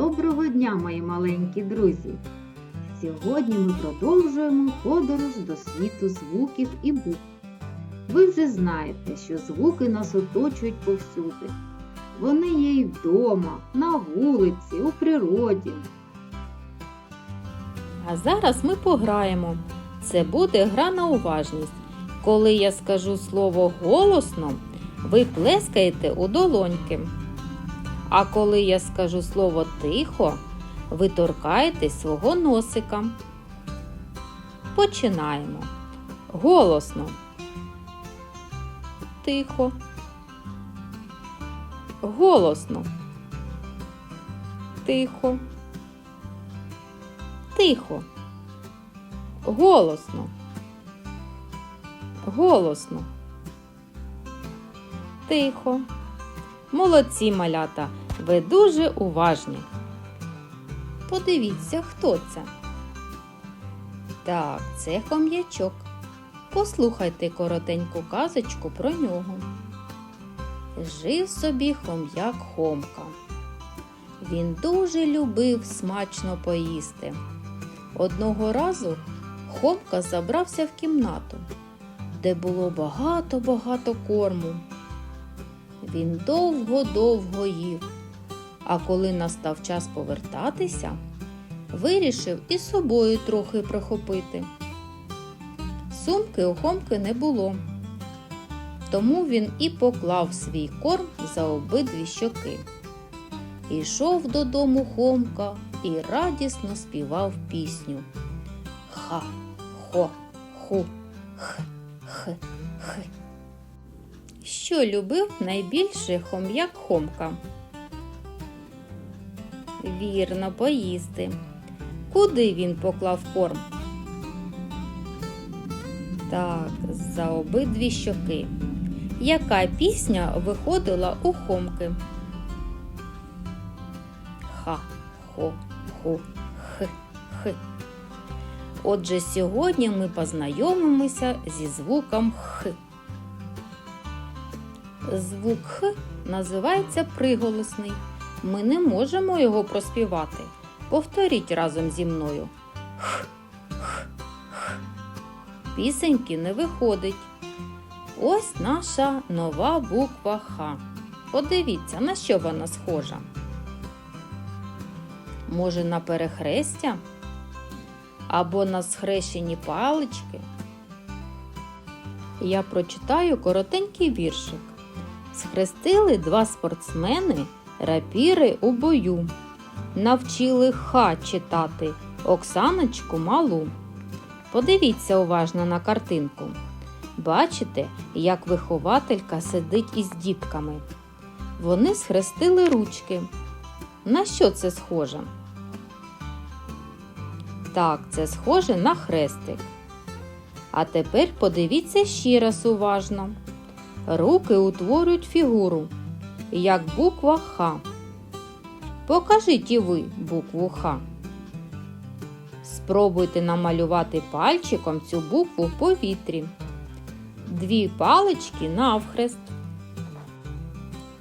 Доброго дня, мої маленькі друзі! Сьогодні ми продовжуємо подорож до світу звуків і букв. Ви вже знаєте, що звуки нас оточують повсюди. Вони є і вдома, на вулиці, у природі. А зараз ми пограємо. Це буде гра на уважність. Коли я скажу слово голосно, ви плескаєте у долоньки. А коли я скажу слово тихо, ви торкаєтесь свого носика. Починаємо. Голосно. Тихо. Голосно. Тихо. Тихо. Голосно. Голосно. Тихо. Молодці малята. Ви дуже уважні. Подивіться, хто це. Так, це хом'ячок. Послухайте коротеньку казочку про нього. Жив собі хом'як Хомка. Він дуже любив смачно поїсти. Одного разу Хомка забрався в кімнату, де було багато-багато корму. Він довго-довго їв, а коли настав час повертатися, вирішив і собою трохи прихопити. Сумки у Хомки не було, тому він і поклав свій корм за обидві щоки. Ішов додому Хомка і радісно співав пісню. Ха, хо, ху, х, х, х. Що любив найбільше хом'як Хомка? Вірно, поїсти. Куди він поклав корм? Так, за обидві щоки. Яка пісня виходила у Хомки? Ха, хо, ху, х, х. Отже, сьогодні ми познайомимося зі звуком Х. Звук Х називається приголосний. Ми не можемо його проспівати. Повторіть разом зі мною. Х, х, х. Пісеньки не виходить. Ось наша нова буква Х. Подивіться, на що вона схожа. Може, на перехрестя? Або на схрещені палички? Я прочитаю коротенький віршик. Схрестили два спортсмени рапіри у бою. Навчили ха читати Оксаночку малу. Подивіться уважно на картинку. Бачите, як вихователька сидить із дітками. Вони схрестили ручки. На що це схоже? Так, це схоже на хрестик. А тепер подивіться ще раз уважно. Руки утворюють фігуру, як буква Х. Покажіть і ви букву Х. Спробуйте намалювати пальчиком цю букву в повітрі. Дві палички навхрест.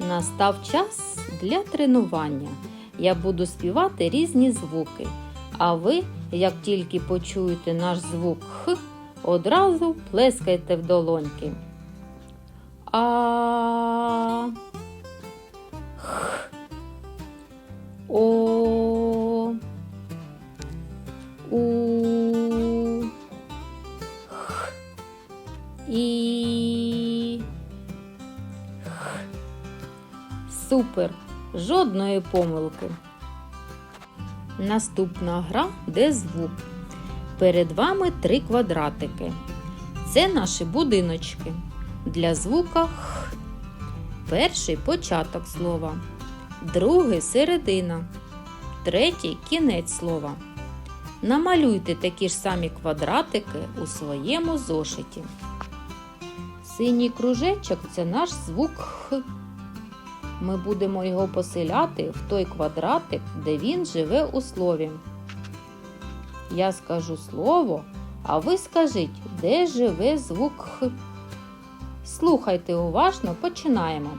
Настав час для тренування. Я буду співати різні звуки. А ви, як тільки почуєте наш звук Х, одразу плескайте в долоньки. А. Х. О. У. Х. І. Х. Супер! Жодної помилки. Наступна гра де звук. Перед вами три квадратики. Це наші будиночки. Для звука Х. Перший початок слова. Другий середина. Третій кінець слова. Намалюйте такі ж самі квадратики у своєму зошиті. Синій кружечок це наш звук Х. Ми будемо його поселяти в той квадратик, де він живе у слові. Я скажу слово, а ви скажіть, де живе звук Х. Слухайте уважно, починаємо.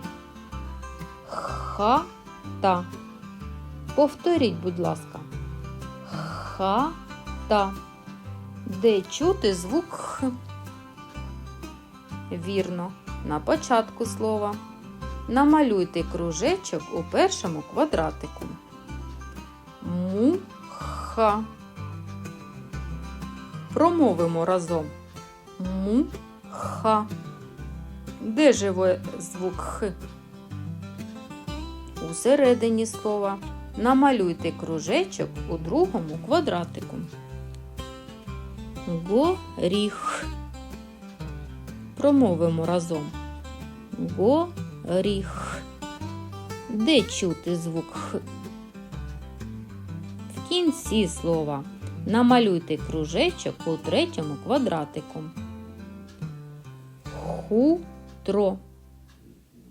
Хата. Повторіть, будь ласка. Хата. Де чути звук Х? Вірно. На початку слова. Намалюйте кружечок у першому квадратику. Муха. Промовимо разом. Муха. Де живе звук Х? Усередині слова. Намалюйте кружечок у другому квадратику. Горіх. Промовимо разом. Горіх. Де чути звук Х? В кінці слова намалюйте кружечок у третьому квадратику. Хутро.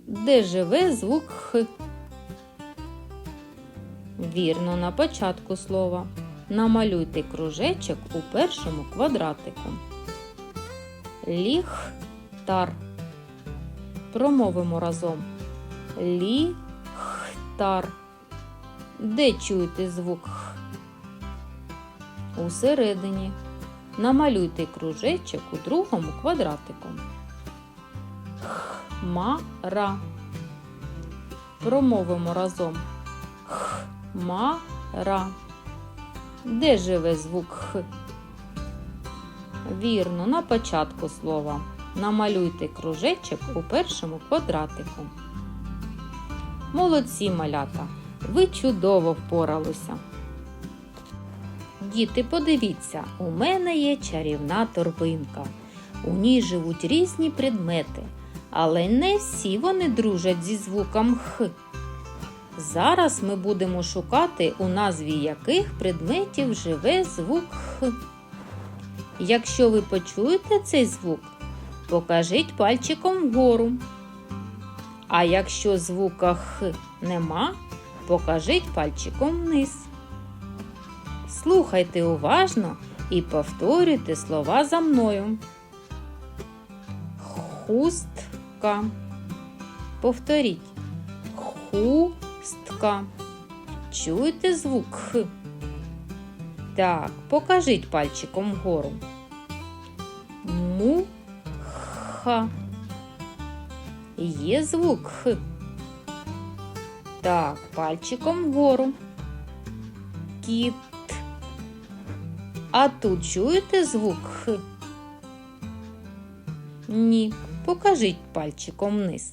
Де живе звук Х? Вірно, на початку слова. Намалюйте кружечок у першому квадратику. Ліхтар. Промовимо разом. Ліхтар. Де чуєте звук Х? Усередині. Намалюйте кружечок у другому квадратику. Хмара. Промовимо разом. Хмара. Де живе звук Х? Вірно, на початку слова. Намалюйте кружечок у першому квадратику. Молодці малята! Ви чудово впоралися. Діти, подивіться, у мене є чарівна торбинка. У ній живуть різні предмети, але не всі вони дружать зі звуком Х. Зараз ми будемо шукати, у назві яких предметів живе звук Х. Якщо ви почуєте цей звук, покажіть пальчиком вгору. А якщо звука Х нема, покажіть пальчиком вниз. Слухайте уважно і повторюйте слова за мною. Хустка. Повторіть. Хустка. Чуєте звук Х? Так, покажіть пальчиком вгору. Муха. Є звук Х. Так, пальчиком вгору. Кіт. А тут чуєте звук Х? Ні. Покажіть пальчиком вниз.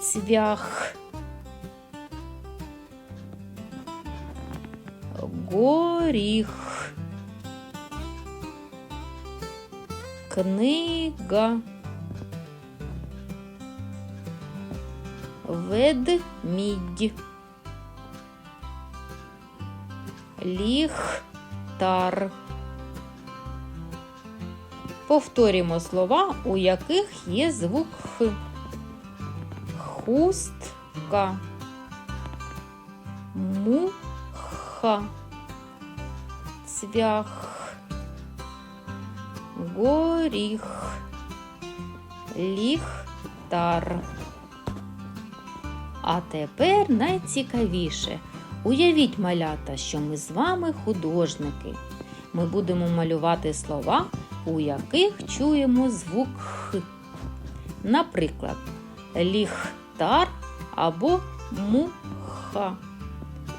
Цвях. Горіх. Книга. Ведмідь. Ліхтар. Повторюємо слова, у яких є звук Х. Хустка. Муха. Цвях. Горіх. Ліхтар. А тепер найцікавіше. Уявіть, малята, що ми з вами художники. Ми будемо малювати слова, у яких чуємо звук Х. Наприклад, ліхтар або муха.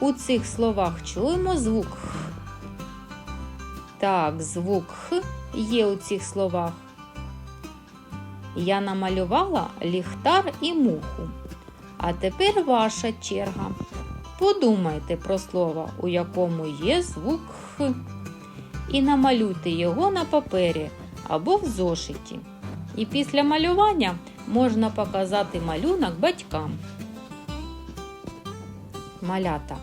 У цих словах чуємо звук Х. Так, звук Х є у цих словах. Я намалювала ліхтар і муху. А тепер ваша черга. Подумайте про слово, у якому є звук Х. І намалюйте його на папері або в зошиті. І після малювання можна показати малюнок батькам. Малята,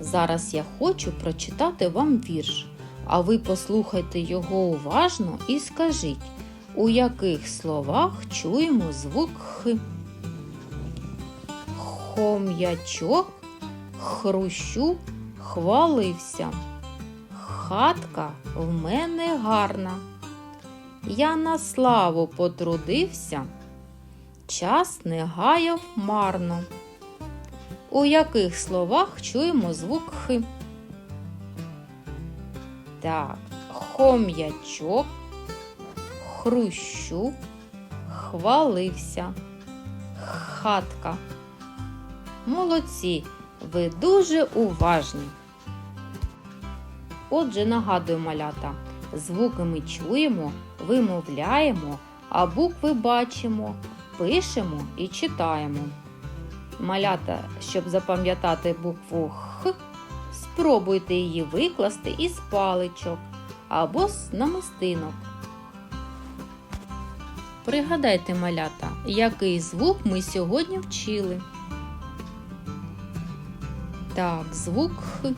зараз я хочу прочитати вам вірш, а ви послухайте його уважно і скажіть, у яких словах чуємо звук Х. Хом'ячок хрущу хвалився. Хатка в мене гарна. Я на славу потрудився, час не гаяв марно. У яких словах чуємо звук Х? Так, хом'ячок, хрущу, хвалився, хатка. Молодці, ви дуже уважні. Отже, нагадую малята, звуки ми чуємо, вимовляємо, а букви бачимо, пишемо і читаємо. Малята, щоб запам'ятати букву Х, спробуйте її викласти із паличок або з намистинок. Пригадайте, малята, який звук ми сьогодні вчили. Так, звук Х.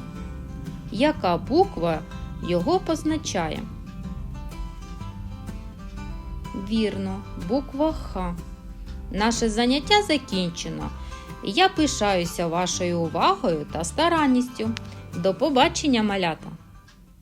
Яка буква його позначає? Вірно, буква Х. Наше заняття закінчено. Я пишаюся вашою увагою та старанністю. До побачення, малята!